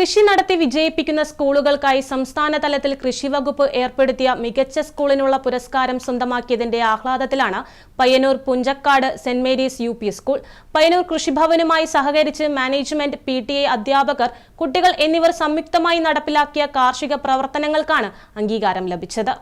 കൃഷി നടത്തി വിജയിപ്പിക്കുന്ന സ്കൂളുകൾക്കായി സംസ്ഥാന തലത്തിൽ കൃഷി വകുപ്പ് ഏർപ്പെടുത്തിയ മികച്ച സ്കൂളിനുള്ള പുരസ്കാരം സ്വന്തമാക്കിയതിന്റെ ആഹ്ലാദത്തിലാണ് Payyannur Punchakkad Saint Mary's U school. Payyannur കൃഷിഭവനുമായി സഹകരിച്ച് മാനേജ്മെന്റ് പി അധ്യാപകർ കുട്ടികൾ എന്നിവർ സംയുക്തമായി നടപ്പിലാക്കിയ കാർഷിക പ്രവർത്തനങ്ങൾക്കാണ് അംഗീകാരം ലഭിച്ചത്.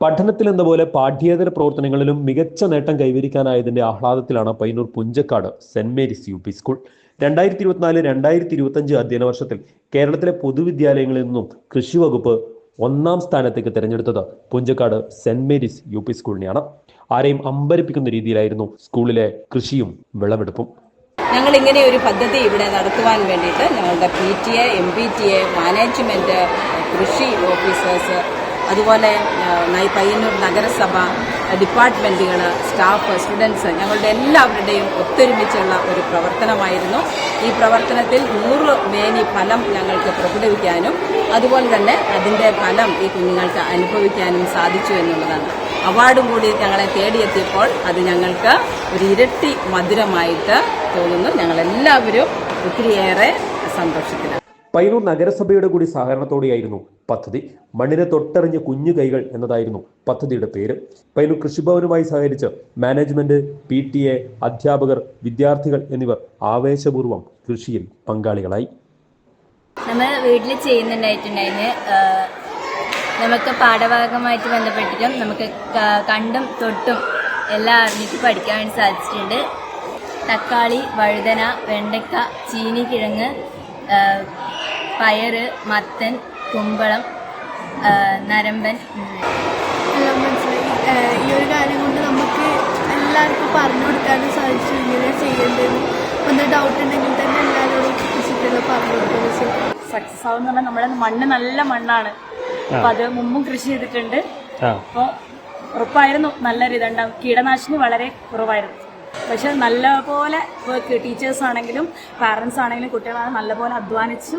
പഠനത്തിൽ എന്ന പോലെ പാഠ്യേതര പ്രവർത്തനങ്ങളിലും മികച്ച നേട്ടം കൈവരിക്കാനായതിന്റെ ആഹ്ലാദത്തിലാണ് Payyannur Punchakkad Saint Mary's U P school. രണ്ടായിരത്തി ഇരുപത്തിനാല് രണ്ടായിരത്തി ഇരുപത്തഞ്ച് അധ്യയന വർഷത്തിൽ കേരളത്തിലെ പൊതുവിദ്യാലയങ്ങളിൽ നിന്നും കൃഷി വകുപ്പ് ഒന്നാം സ്ഥാനത്തേക്ക് തിരഞ്ഞെടുത്തത് Punchakkad Saint Mary's U P സ്കൂളിനെയാണ്. ആരെയും അമ്പരിപ്പിക്കുന്ന രീതിയിലായിരുന്നു സ്കൂളിലെ കൃഷിയും വിളവെടുപ്പും. ഞങ്ങൾ ഇങ്ങനെ ഒരു പദ്ധതി ഇവിടെ നടത്തുവാൻ വേണ്ടിയിട്ട് ഞങ്ങളുടെ P T A M P T A management കൃഷി ഓഫീസേഴ്സ് അതുപോലെ പയ്യന്നൂർ നഗരസഭ ഡിപ്പാർട്ട്മെന്റുകൾ സ്റ്റാഫ് സ്റ്റുഡൻസ് ഞങ്ങളുടെ എല്ലാവരുടെയും ഒത്തൊരുമിച്ചുള്ള ഒരു പ്രവർത്തനമായിരുന്നു. ഈ പ്രവർത്തനത്തിൽ നൂറ് മേനി ഫലം ഞങ്ങൾക്ക് പ്രകടിപ്പിക്കാനും അതുപോലെ തന്നെ അതിന്റെ ഫലം ഈ കുഞ്ഞുങ്ങൾക്ക് അനുഭവിക്കാനും സാധിച്ചു എന്നുള്ളതാണ്. അവാർഡും കൂടി ഞങ്ങളെ തേടിയെത്തിയപ്പോൾ അത് ഞങ്ങൾക്ക് ഒരു ഇരട്ടി മധുരമായിട്ട് തോന്നുന്നു. ഞങ്ങളെല്ലാവരും ഒത്തിരിയേറെ സന്തോഷത്തിലാണ്. പയ്യന്നൂർ നഗരസഭയുടെ കൂടി സഹകരണത്തോടെയായിരുന്നു പദ്ധതി. മണ്ണിനെ തൊട്ടറിഞ്ഞ കുഞ്ഞു കൈകൾ എന്നതായിരുന്നു പദ്ധതിയുടെ പേര്. പയ്യന്നൂർ കൃഷിഭവനുമായി സഹകരിച്ച് മാനേജ്മെന്റ് പി ടി എ അധ്യാപകർ വിദ്യാർത്ഥികൾ എന്നിവർ ആവേശപൂർവം കൃഷിയിൽ പങ്കാളികളായി. നമ്മൾ വീട്ടിൽ ചെയ്യുന്നുണ്ടായിട്ടുണ്ടായിരുന്നു. നമുക്ക് പാഠഭാഗമായിട്ട് ബന്ധപ്പെട്ടിട്ടും നമുക്ക് കണ്ടും തൊട്ടും എല്ലാം അറിഞ്ഞിട്ട് പഠിക്കാൻ വേണ്ടി സാധിച്ചിട്ടുണ്ട്. തക്കാളി വഴുതന വെണ്ടയ്ക്ക ചീനി കിഴങ്ങ് ആഹ് പയറ് മത്തൻ കുമ്പളം നരമ്പൻ. എല്ലാം മനസ്സിലായി. ഈ ഒരു കാര്യം കൊണ്ട് നമുക്ക് എല്ലാവർക്കും പറഞ്ഞു കൊടുക്കാനും സാധിച്ചു ഇങ്ങനെ ചെയ്യേണ്ടത്. ഒന്ന് ഡൗട്ട് ഉണ്ടെങ്കിൽ തന്നെ എല്ലാവരോടും വിളിച്ചിട്ടുള്ള പറഞ്ഞു കൊടുക്കുന്നത് സക്സസ് ആവുന്ന പറഞ്ഞാൽ നമ്മുടെ മണ്ണ് നല്ല മണ്ണാണ്. അപ്പൊ അത് മുമ്പും കൃഷി ചെയ്തിട്ടുണ്ട്. അപ്പൊ ഉറപ്പായിരുന്നു നല്ല ഇതുണ്ടാവും. കീടനാശിനി വളരെ കുറവായിരുന്നു. പക്ഷെ നല്ലപോലെ ടീച്ചേഴ്സ് ആണെങ്കിലും പാരന്റ്സ് ആണെങ്കിലും കുട്ടികളാണ് നല്ലപോലെ അധ്വാനിച്ചു.